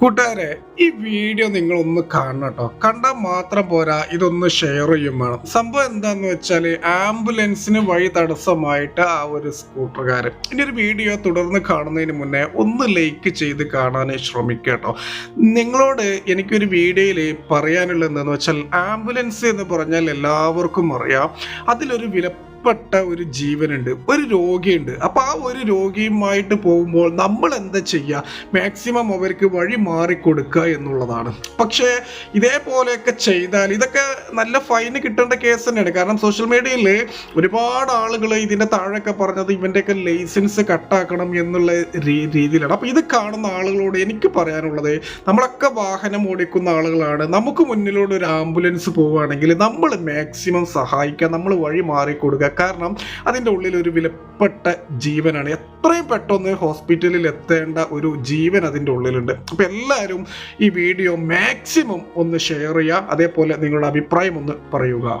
കൂട്ടുകാരെ ഈ വീഡിയോ നിങ്ങൾ ഒന്ന് കാണണം കേട്ടോ. കണ്ടാൽ മാത്രം പോരാ ഇതൊന്ന് ഷെയർ ചെയ്യും വേണം. സംഭവം എന്താന്ന് വെച്ചാൽ ആംബുലൻസിന് വഴി തടസ്സമായിട്ട് ആ ഒരു സ്കൂട്ടറുകാരൻ ഇനി ഒരു വീഡിയോ തുടർന്ന് കാണുന്നതിന് മുന്നേ ഒന്ന് ലൈക്ക് ചെയ്ത് കാണാൻ ശ്രമിക്കുക കേട്ടോ. നിങ്ങളോട് എനിക്കൊരു വീഡിയോയിൽ പറയാനുള്ളത് എന്താണെന്ന് വെച്ചാൽ ആംബുലൻസ് എന്ന് പറഞ്ഞാൽ എല്ലാവർക്കും അറിയാം. അതിലൊരു വിലപ്പെട്ട ഒരു ജീവനുണ്ട് ഒരു രോഗിയുണ്ട്. അപ്പോൾ ആ ഒരു രോഗിയുമായിട്ട് പോകുമ്പോൾ നമ്മൾ എന്താ ചെയ്യുക മാക്സിമം അവർക്ക് വഴി മാറിക്കൊടുക്കുക എന്നുള്ളതാണ്. പക്ഷേ ഇതേപോലെയൊക്കെ ചെയ്താൽ ഇതൊക്കെ നല്ല ഫൈന് കിട്ടേണ്ട കേസ് തന്നെയാണ്. കാരണം സോഷ്യൽ മീഡിയയിൽ ഒരുപാട് ആളുകൾ ഇതിന്റെ താഴെയൊക്കെ പറഞ്ഞത് ഇവന്റെയൊക്കെ ലൈസൻസ് കട്ടാക്കണം എന്നുള്ള രീതിയിലാണ്. അപ്പോൾ ഇത് കാണുന്ന ആളുകളോട് എനിക്ക് പറയാനുള്ളത് നമ്മളൊക്കെ വാഹനം ഓടിക്കുന്ന ആളുകളാണ്. നമുക്ക് മുന്നിലൂടെ ഒരു ആംബുലൻസ് പോവുകയാണെങ്കിൽ നമ്മൾ മാക്സിമം സഹായിക്കുക നമ്മൾ വഴി മാറിക്കൊടുക്കുക. കാരണം അതിന്റെ ഉള്ളിൽ ഒരു വിലപ്പെട്ട ജീവനാണ്. എത്രയും പെട്ടെന്ന് ഹോസ്പിറ്റലിൽ എത്തേണ്ട ഒരു ജീവൻ അതിന്റെ ഉള്ളിലുണ്ട്. അപ്പോൾ എല്ലാവരും ഈ വീഡിയോ മാക്സിമം ഒന്ന് ഷെയർ ചെയ്യുക. അതേപോലെ നിങ്ങളുടെ അഭിപ്രായം ഒന്ന് പറയുക.